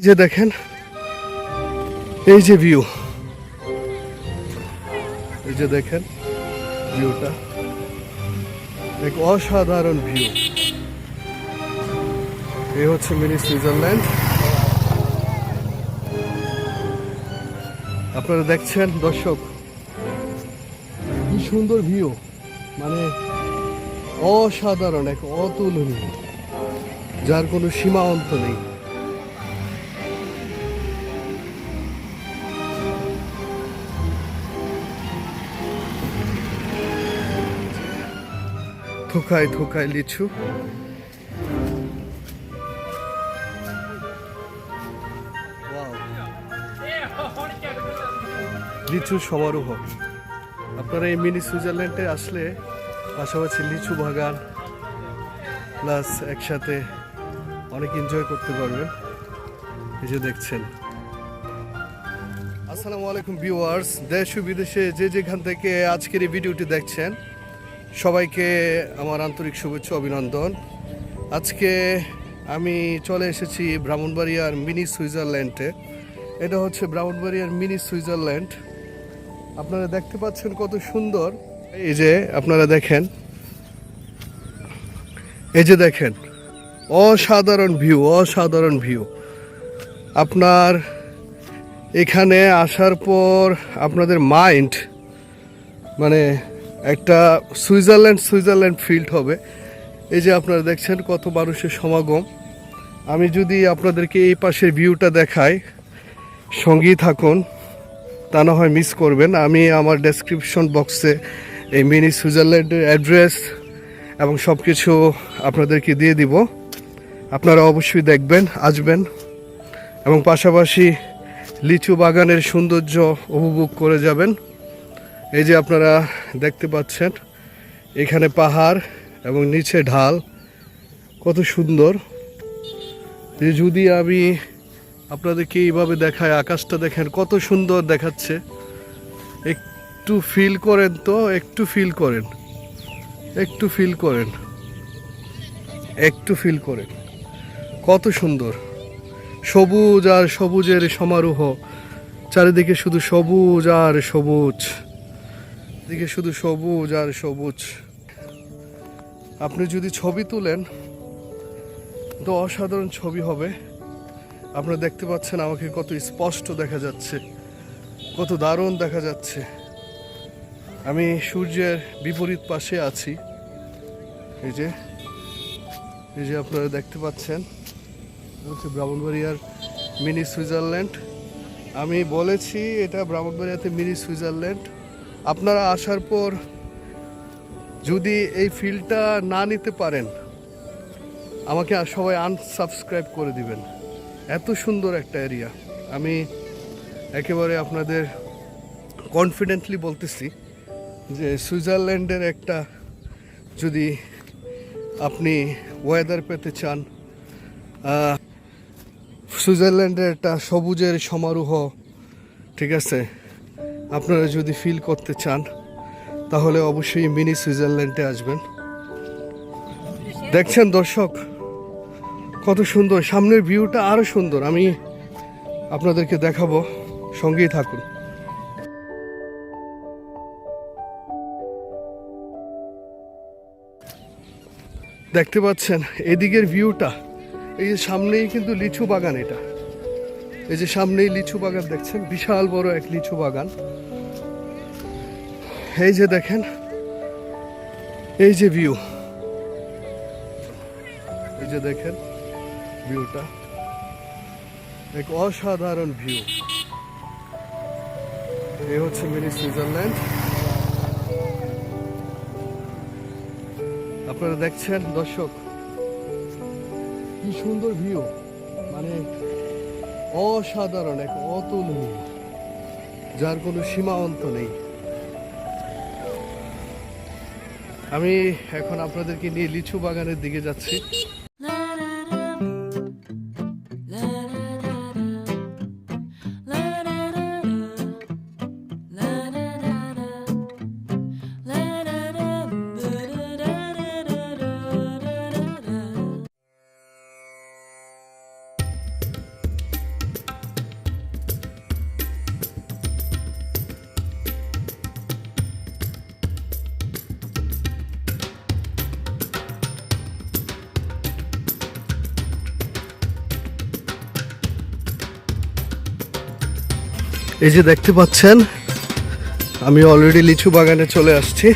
এই যে দেখেন, এই যে ভিউ এই যে দেখেন ভিউটা এক অসাধারণ ভিউ এই হচ্ছে মিনি সুইজারল্যান্ড। আপনারা দেখছেন, দর্শক, কি সুন্দর ভিউ মানে অসাধারণ, এক অতুলনীয়। যার কোনো সীমা অন্ত নেই। থোকায় থোকায় লিচু. লিচু সমারোহ। আপনারা এই মিনি সুইজারল্যান্ডে আসলে পাশাপাশি লিচু বাগান প্লাস একসাথে অনেক এনজয় করতে পারবেন। এই যে দেখছেন। আসসালামু আলাইকুম ভিউয়ার্স। দেশ ও বিদেশে যে যেখান থেকে আজকের এই ভিডিওটি দেখছেন সবাইকে আমার আন্তরিক শুভেচ্ছা, অভিনন্দন। আজকে আমি চলে এসেছি ব্রাহ্মণবাড়িয়ার মিনি সুইজারল্যান্ডে। এটা হচ্ছে ব্রাহ্মণবাড়িয়ার মিনি সুইজারল্যান্ড। আপনারা দেখতে পাচ্ছেন কত সুন্দর। এই যে আপনারা দেখেন, এই যে দেখেন, অসাধারণ ভিউ অসাধারণ ভিউ। আপনার এখানে আসার পর আপনাদের মাইন্ড মানে একটা সুইজারল্যান্ড সুইজারল্যান্ড ফিল্ড হবে। এই যে আপনারা দেখছেন কত মানুষের সমাগম। আমি যদি আপনাদেরকে এই পাশের ভিউটা দেখাই, সঙ্গেই থাকুন, তা না হয় মিস করবেন। আমি আমার ডেসক্রিপশন বক্সে এই মিনি সুইজারল্যান্ডের অ্যাড্রেস এবং সব কিছু আপনাদেরকে দিয়ে দিব। আপনারা অবশ্যই দেখবেন, আসবেন এবং পাশাপাশি লিচু বাগানের সৌন্দর্য উপভোগ করে যাবেন। এই যে আপনারা দেখতে পাচ্ছেন, এখানে পাহাড় এবং নিচে ঢাল। কত সুন্দর। যে যদি আমি আপনাদেরকে এইভাবে দেখায় আকাশটা দেখেন কত সুন্দর দেখাচ্ছে। একটু ফিল করেন তো, একটু ফিল করেন। একটু ফিল করেন। একটু ফিল করেন। কত সুন্দর। সবুজ আর সবুজের সমারোহ। চারিদিকে শুধু সবুজ আর সবুজ। দিকে শুধু সবুজ আর সবুজ। আপনি যদি ছবি তুলেন, তো অসাধারণ ছবি হবে। আপনারা দেখতে পাচ্ছেন আমাকে কত স্পষ্ট দেখা যাচ্ছে, কত দারুণ দেখা যাচ্ছে। আমি সূর্যের বিপরীত পাশে আছি। এই যে এই যে আপনারা দেখতে পাচ্ছেন হচ্ছে ব্রাহ্মণবাড়িয়ার মিনি সুইজারল্যান্ড। আমি বলেছি এটা ব্রাহ্মণবাড়িয়াতে মিনি সুইজারল্যান্ড। আপনারা আসার পর যদি এই ফিল্ডটা না নিতে পারেন, আমাকে সবাই আনসাবস্ক্রাইব করে দিবেন। এত সুন্দর একটা এরিয়া আমি একেবারে আপনাদের কনফিডেন্টলি বলতেছি যে সুইজারল্যান্ডের একটা যদি আপনি ওয়েদার পেতে চান সুইজারল্যান্ডের একটা সবুজের সমারোহ, ঠিক আছে? আপনারা যদি ফিল করতে চান, তাহলে অবশ্যই মিনি সুইজারল্যান্ডে আসবেন। দেখছেন দর্শক, কত সুন্দর, সামনের ভিউটা আরও সুন্দর। আমি আপনাদেরকে দেখাবো, সঙ্গেই থাকুন। দেখতে পাচ্ছেন, এদিকের ভিউটা এই সামনেই কিন্তু লিচু বাগান এটা। এই যে সামনেই লিচু বাগান দেখছেন, বিশাল বড় এক লিচু বাগান। এই যে দেখেন, এই যে ভিউ এই যে দেখেন ভিউটা এক অসাধারণ ভিউ এই হচ্ছে মিনি সুইজারল্যান্ড আপনারা দেখছেন, দর্শক, কি সুন্দর ভিউ মানে অসাধারণ এক অতুলনীয় যার কোনো সীমা অন্ত নেই। আমি এখন আপনাদেরকে নিয়ে লিচু বাগানের দিকে যাচ্ছি। এই যে দেখতে পাচ্ছেন আমি অলরেডি লিচু বাগানে চলে আসছি।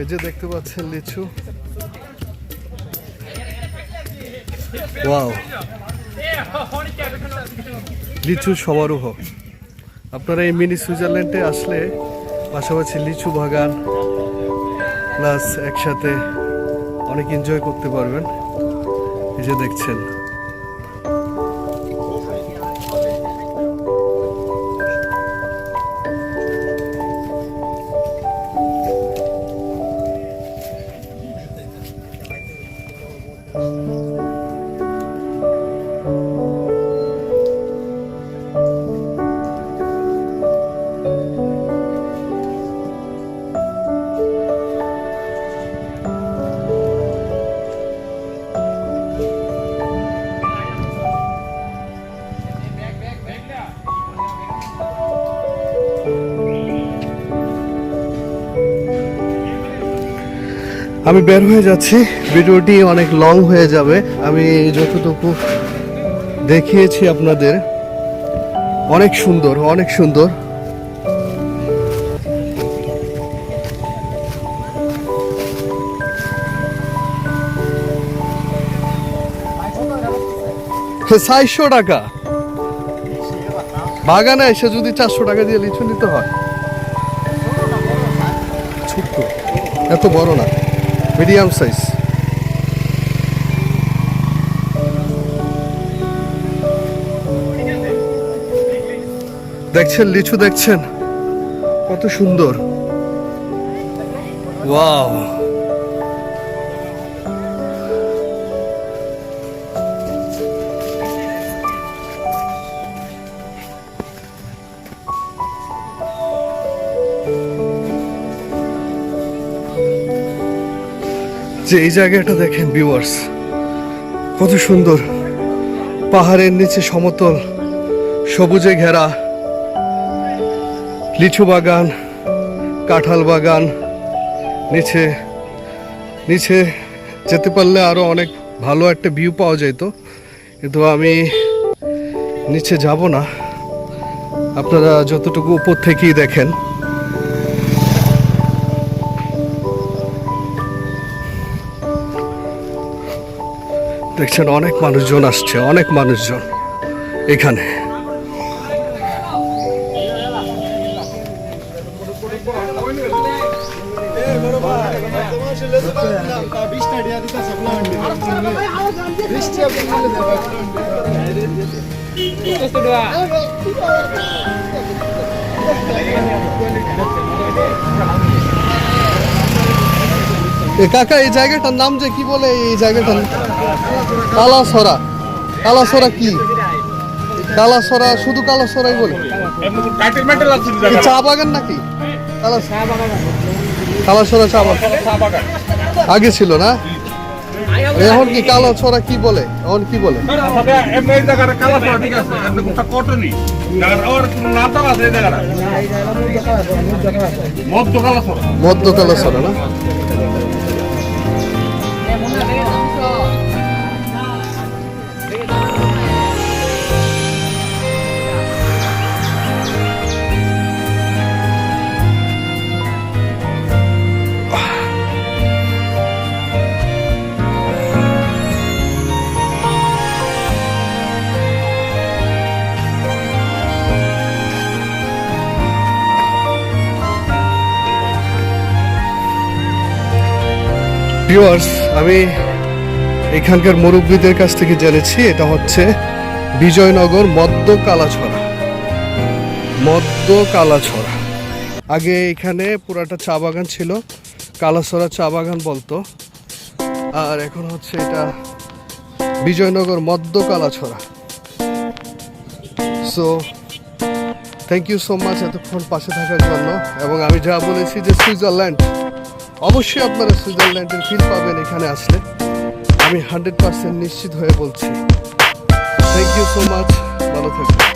এই যে দেখতে পাচ্ছেন লিচু। ওয়াও। লিচু সমারোহ। আপনারা এই মিনি সুইজারল্যান্ডে আসলে পাশাপাশি লিচু বাগান প্লাস একসাথে অনেক এনজয় করতে পারবেন। এই যে দেখছেন। আমি বের হয়ে যাচ্ছি। ভিডিওটি অনেক লং হয়ে যাবে। আমি যতটুকু দেখিয়েছি আপনাদের, অনেক সুন্দর অনেক সুন্দর। চারশো টাকা। বাগানে এসে যদি চারশো টাকা দিয়ে লিচু নিতে হয়। ছোট্ট, এত বড় না। Medium size. দেখছেন লিচু দেখছেন? কত সুন্দর। ওয়াও। যে এই জায়গাটা দেখেন ভিউয়ার্স কত সুন্দর। পাহাড়ের নিচে সমতল, সবুজে ঘেরা, লিচু বাগান, কাঁঠাল বাগান, নিচে নিচে যেতে পারলে আরও অনেক ভালো একটা ভিউ পাওয়া যেত কিন্তু আমি নিচে যাব না। আপনারা যতটুকু উপর থেকেই দেখেন। দেখছেন অনেক মানুষজন আসছে অনেক মানুষজন এখানে। কাকা এই জায়গাটার নাম যে কি বলে? এই জায়গাটার কালাসরা। কালাসরা কি? কালাসরা শুধু কালাসরাই বলে? চা বাগান নাকি? কালাস কালাসরা চা বাগান। আগে ছিল না? এখন কি কালো কালাসরা কি বলে? এখন কি বলে? তবে এমনি এই জায়গাটা ভিউয়ার্স আমি এখানকার মুরব্বীদের কাছ থেকে জেনেছি, এটা হচ্ছে বিজয়নগর মদ্য কালাছড়া। মদ্য কালাছড়া। আগে এখানে পুরাটা চা বাগান ছিল, কালাছড়া চা বাগান বলতো। আর এখন হচ্ছে এটা বিজয়নগর মদ্য Kalachhara. So thank you so much এতক্ষণ পাশে থাকার জন্য, এবং আমি যা বলেছি যে সুইজারল্যান্ড অবশ্যই আপনারা সুইজারল্যান্ডের ফিল পাবেন এখানে আসলে। আমি হান্ড্রেড পার্সেন্ট নিশ্চিত হয়ে বলছি। থ্যাংক ইউ সো মাচ ভালো থাকবেন।